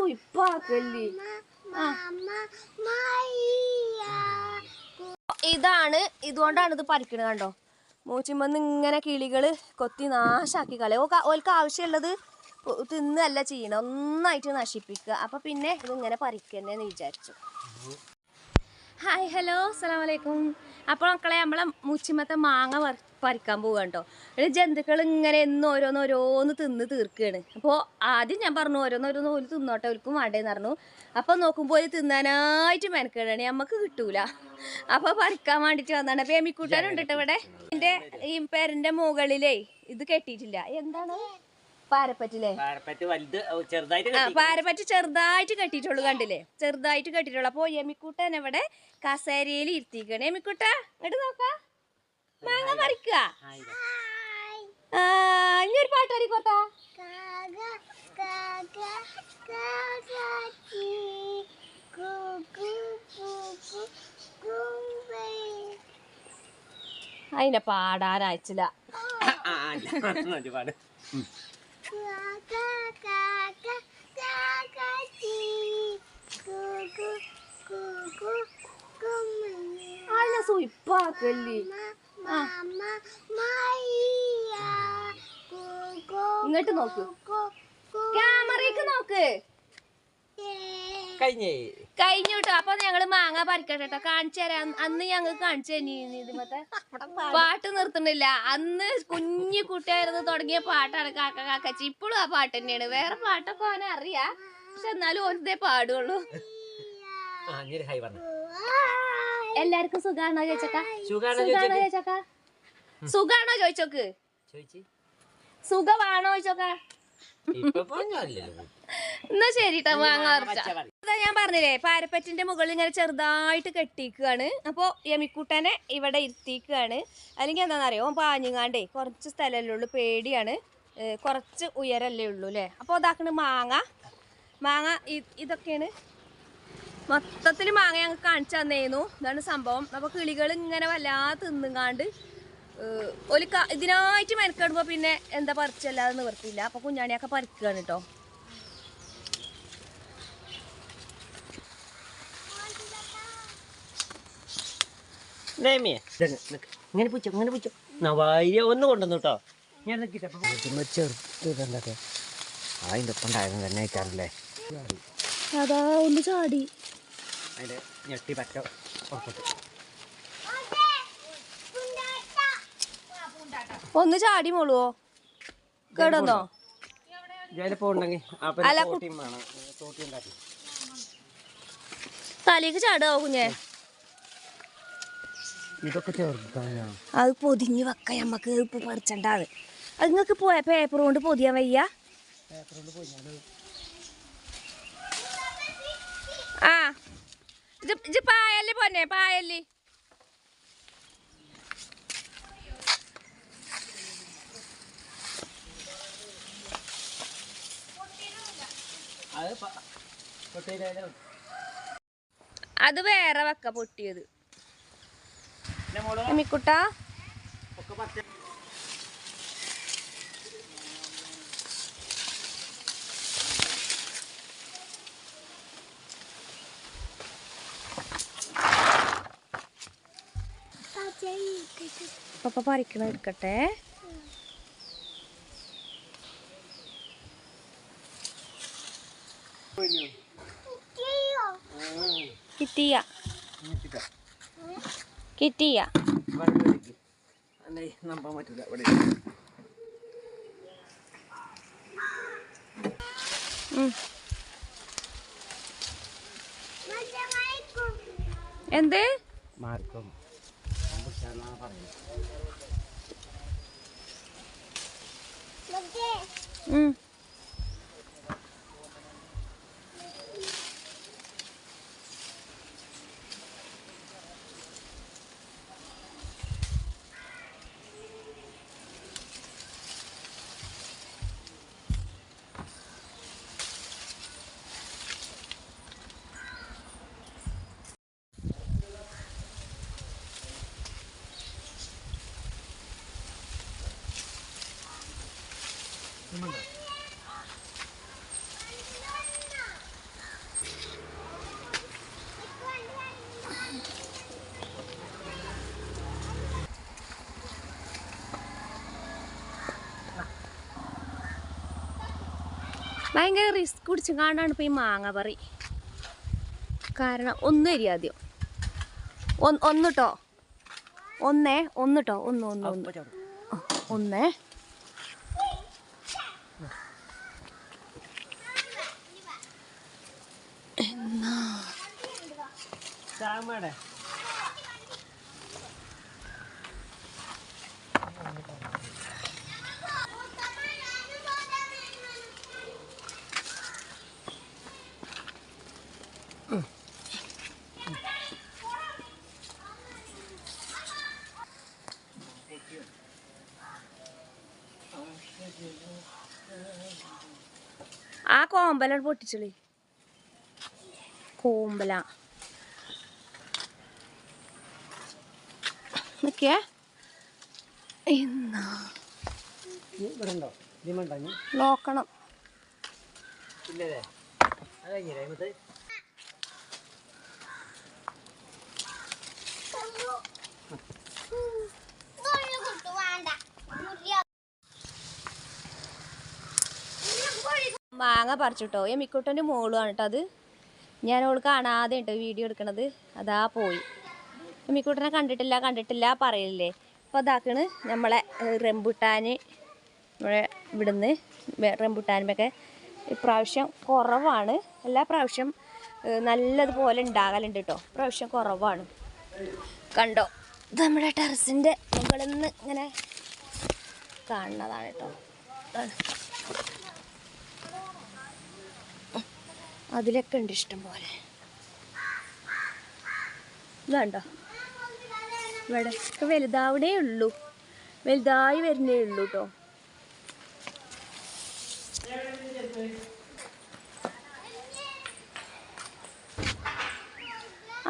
സുയിപ്പാക്കല്ലേ ഇതാണ് ഇതുകൊണ്ടാണ് ഇത് പറിക്കണത് കണ്ടോ? മൂച്ചിമ്മന്ന് ഇങ്ങനെ കിളികൾ കൊത്തി നാശാക്കി കളയും. ഓൽക്ക് ആവശ്യമുള്ളത് തിന്നല്ല ചെയ്യണം ഒന്നായിട്ട് നശിപ്പിക്കുക. അപ്പൊ പിന്നെ ഇതിങ്ങനെ പറിക്കന്നെന്ന് വിചാരിച്ചു. Hi hello. അസ്സാം അലൈക്കും. അപ്പോൾ മക്കളെ നമ്മളെ മൂച്ചിമ്മത്തെ മാങ്ങ പറി- പറിക്കാൻ പോവുക കേട്ടോ ഒരു ജന്തുക്കൾ ഇങ്ങനെ എന്നും ഓരോന്ന് ഓരോന്ന് തിന്ന് തീർക്കുകയാണ് അപ്പോൾ ആദ്യം ഞാൻ പറഞ്ഞു ഓരോന്ന് ഓരോന്ന് ഓൽ തിന്നോട്ടെ ഓൽക്കും വേണ്ടേന്ന് പറഞ്ഞു. അപ്പോൾ നോക്കുമ്പോൾ ഓൽ തിന്നാനായിട്ട് മെനക്കേടാണ്. നമുക്ക് കിട്ടൂല. അപ്പോൾ പറിക്കാൻ വേണ്ടിയിട്ട് വന്നാണ്. അപ്പോൾ എമിക്കൂട്ടാനുണ്ട് കേട്ടോ ഇവിടെ. എന്റെ ഈ പേരന്റെ മുകളിലേ ഇത് കെട്ടിയിട്ടില്ല. എന്താണ്? പാരപ്പറ്റില്ലേ പാരപ്പറ്റ് ചെറുതായിട്ട് കെട്ടിയിട്ടുള്ളൂ കണ്ടില്ലേ? ചെറുതായിട്ട് കെട്ടിയിട്ടുള്ളൂ. അപ്പൊ എമിക്കുട്ടൻ ഇവിടെ കസേരയിൽ ഇരുത്തിക്കണേ എമിക്കൂട്ട ഇങ്ങോട്ട് നോക്ക. മാങ്ങ പറിക്കുക. ഇനി ഒരു പാട്ട് പാടിക്കോട്ടാ അതിനെ ഉം. അതിനെ സുയിപ്പാക്കല്ലേ ഇങ്ങോട്ട് നോക്ക്. ക്യാമറയ്ക്ക് നോക്ക്. കഴിഞ്ഞേ. കഴിഞ്ഞു കേട്ടോ അപ്പൊ ഞങ്ങൾ മാങ്ങ പറിക്കട്ടെ കേട്ടോ കാണിച്ചു തരാം. അന്ന് ഞങ്ങൾ കാണിച്ചു തന്നി ഇതിമത്തെ പാട്ട് നിർത്തുന്നില്ല. അന്ന് കുഞ്ഞു കുട്ടിയായിരുന്നു തുടങ്ങിയ പാട്ടാണ് കാക്ക കാക്കച്ചി. ഇപ്പോഴും ആ പാട്ട് തന്നെയാണ്. വേറെ പാട്ടൊക്കെ അവനെ അറിയാ. പക്ഷെ എന്നാലും ഒരേ പാടുള്ളൂ എല്ലാവർക്കും സുഖാണോ ചോദിച്ചക്ക? സുഖാണോ സുഖാണോ ചോദിച്ചോക്ക്? സുഖാണോ സുഖമാണോ ചോദിച്ചോക്ക? എന്നാ ശരി ട്ടോ മാങ്ങ പറിച്ച പച്ച പറ. അതാ ഞാൻ പറഞ്ഞില്ലേ പാരപ്പറ്റിന്റെ മുകളിൽ ഇങ്ങനെ ചെറുതായിട്ട് കെട്ടിക്കുകയാണ് അപ്പോൾ യമിക്കുട്ടനെ ഇവിടെ ഇരുത്തിക്കുകയാണ് അല്ലെങ്കിൽ എന്താണെന്നറിയോ പാഞ്ഞുങ്ങാണ്ടേ കുറച്ച് സ്ഥലമല്ലേ ഉള്ളൂ പേടിയാണ്. കുറച്ച് ഉയരല്ലേ ഉള്ളൂ അല്ലേ? അപ്പോൾ അതാക്കണ് മാങ്ങ. മാങ്ങ ഇതൊക്കെയാണ് മൊത്തത്തിൽ മാങ്ങ ഞങ്ങൾക്ക് കാണിച്ചു തന്നേന്നു. ഇതാണ് സംഭവം. അപ്പോൾ കിളികൾ ഇങ്ങനെ വല്ലാതെ തിന്നുങ്ങാണ്ട് ഏഹ്, ഒരു ക- ഇതിനായിട്ട് മെനക്കെടുമ്പോൾ പിന്നെ എന്താ പറിച്ചല്ലാതെ നിവർത്തിയില്ല. അപ്പോൾ കുഞ്ഞാണിയൊക്കെ പറിക്കുകയാണ് കേട്ടോ. ഇങ്ങനെ പൂച്ചോ ഇങ്ങനെ പൂച്ചോ നവാര്യ ഒന്ന് കൊണ്ടുവന്നു കേട്ടോ. ഞാൻ ചെറുതൊക്കെ അതിന്റെ ഒപ്പം ഉണ്ടായിരുന്നു തന്നെ ആയിട്ടാണല്ലേ അതാ ഒന്ന് ചാടി. അതിന്റെ ഞെട്ടി പറ്റ പുറത്തോട്ട് ഒന്ന് ചാടി മോളുവോ? കേടന്നോ തലേക്ക് ചാടുവോ കുഞ്ഞെ? ഇതൊക്കെ ചേർക്കാനാ അത് പൊതിഞ്ഞ് വെക്ക നമ്മക്ക് ഇപ്പൊ പറിച്ചണ്ടാണ് അത് നിങ്ങക്ക് പോയ പേപ്പർ കൊണ്ട് പൊതിയാൻ വയ്യ? ആ ഇത് പായൽ പോന്നെ പായൽ. അത് വേറെ വെക്ക പൊട്ടിയത്. മോൾ? പപ്പ പറിക്കണ എടുക്കട്ടെ. കിട്ടിയ. കിട്ടിയ. എന്ത്? മാർക്കും പറയുന്നത് ഉം. ഭയങ്കര റിസ്ക് പിടിച്ച് കാണാണ് ഇപ്പോൾ ഈ മാങ്ങ പറി. കാരണം ഒന്നും അരി ആദ്യം. ഒന്ന് ഒന്നിട്ടോ. ഒന്നേ ഒന്ന് ഒന്നിട്ടോ. ഒന്ന് ഒന്ന് ഒന്ന്. ഒന്നേ. എന്നാ ആ കോമ്പലാണ് പൊട്ടിച്ചളി കോമ്പല. നിക്കേ എന്നാ? നോക്കണം ഇല്ലേ മാങ്ങ പറിച്ചിട്ടോ. എമ്മിക്കുട്ടന്റെ മോളുമാണ് കേട്ടോ അത്. ഞാൻ അവൾ കാണാതെ കേട്ടോ വീഡിയോ എടുക്കണത്. അതാ പോയി. എമ്മിക്കുട്ടനെ കണ്ടിട്ടില്ല കണ്ടിട്ടില്ല പറയില്ലേ അപ്പോൾ അതാക്കണ് നമ്മളെ റെമ്പുട്ടാൻ നമ്മളെ ഇവിടുന്ന് റംബുട്ടാനുമൊക്കെ. ഇപ്രാവശ്യം കുറവാണ്. എല്ലാ പ്രാവശ്യം നല്ലതുപോലെ ഉണ്ടാകലുണ്ട് കേട്ടോ. പ്രാവശ്യം കുറവാണ്. കണ്ടോ? ഇത് നമ്മുടെ ടെറസിന്റെ മുകളിൽ നിന്ന് ഇങ്ങനെ കാണുന്നതാണ് കേട്ടോ. അതിലൊക്കെ ഉണ്ട് ഇഷ്ടം പോലെ ഇതാണ്ടോ ഇവിടെ ഒക്കെ വലുതാവണേ ഉള്ളൂ. വലുതായി വരുന്നേ ഉള്ളൂ കേട്ടോ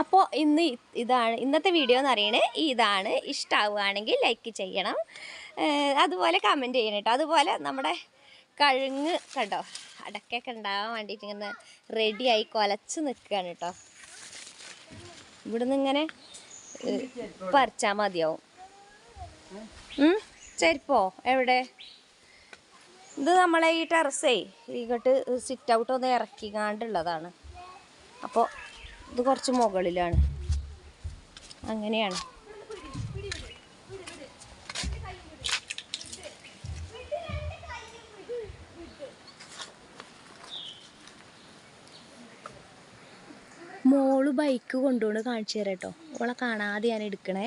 അപ്പോൾ ഇന്ന് ഇതാണ് ഇന്നത്തെ വീഡിയോ എന്ന് പറയണേ ഇതാണ്. ഇഷ്ടമാവുകയാണെങ്കിൽ ലൈക്ക് ചെയ്യണം. അതുപോലെ കമന്റ് ചെയ്യണം കേട്ടോ അതുപോലെ നമ്മുടെ കഴുങ്ങ് കണ്ടോ? അടക്കൊക്കെ ഉണ്ടാവാൻ വേണ്ടിയിട്ട് ഇങ്ങനെ റെഡിയായി കൊലച്ച് നിൽക്കുകയാണ് കേട്ടോ ഇവിടുന്ന് ഇങ്ങനെ പറിച്ചാൽ മതിയാവും. ചെരുപ്പോ? എവിടെ? ഇത് നമ്മളെ ഈ ടെറസേ ഇങ്ങോട്ട് സിറ്റ് ഔട്ട് ഒന്ന് ഇറക്കിക്കാണ്ടുള്ളതാണ്. അപ്പോൾ ഇത് കുറച്ച് മുകളിലാണ്. അങ്ങനെയാണ് മോൾ ബൈക്ക് കൊണ്ടുകൊണ്ട് കാണിച്ചു തരാം കേട്ടോ. ഓളെ കാണാതെ ഞാൻ എടുക്കണേ.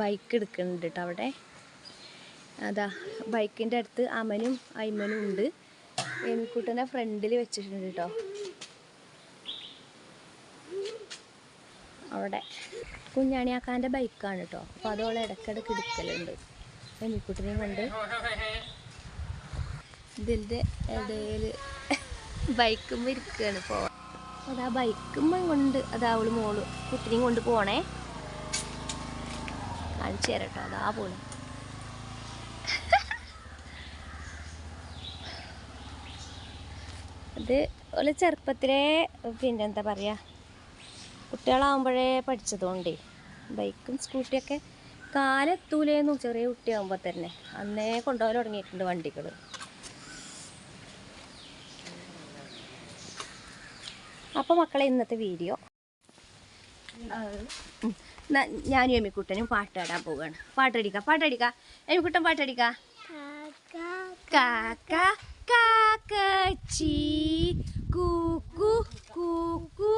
ബൈക്ക് എടുക്കുന്നുണ്ട് കേട്ടോ അവിടെ. അതാ ബൈക്കിന്റെ അടുത്ത് അമനും അയ്മനും ഉണ്ട്. എമിക്കുട്ടനെ ഫ്രണ്ടിൽ വെച്ചിട്ടുണ്ട് കേട്ടോ. അവിടെ. കുഞ്ഞാണിയാക്കാന്റെ ബൈക്കാണ് കേട്ടോ. അപ്പോൾ അതോളെ ഇടയ്ക്കിടയ്ക്ക് എടുക്കലുണ്ട്. എമിക്കുട്ടനെയും കൊണ്ട്. ഇതിന്റെ ഇടയിൽ ബൈക്കും ഇരിക്കുകയാണ് ഇപ്പോൾ അതാ ബൈക്ക് കൊണ്ട് അതാ അവൾ മോൾ. കുട്ടിനെയും കൊണ്ട് പോണേ. കാണിച്ചു തരാം കേട്ടോ അതാ പോണേ. അത് ഓല ചെറുപ്പത്തിലേ പിന്നെ എന്താ പറയുക കുട്ടികളാവുമ്പോഴേ പഠിച്ചതുകൊണ്ടേ ബൈക്കും സ്കൂട്ടിയൊക്കെ കാലെത്തൂലേന്നു ചെറിയ കുട്ടിയാകുമ്പോൾ തന്നെ. അന്നേ കൊണ്ടുപോകാൻ തുടങ്ങിയിട്ടുണ്ട് വണ്ടികൾ അപ്പോൾ മക്കളെ ഇന്നത്തെ വീഡിയോ ഞാനും എമിക്കുട്ടനും പാട്ടാടാൻ പോവുകയാണ് പാട്ടടിക്ക പാട്ടടിക്ക. എമിക്കുട്ടൻ പാട്ടടിക്ക. കാക്ക കാക്കച്ചി. കൂക്കു കൂക്കു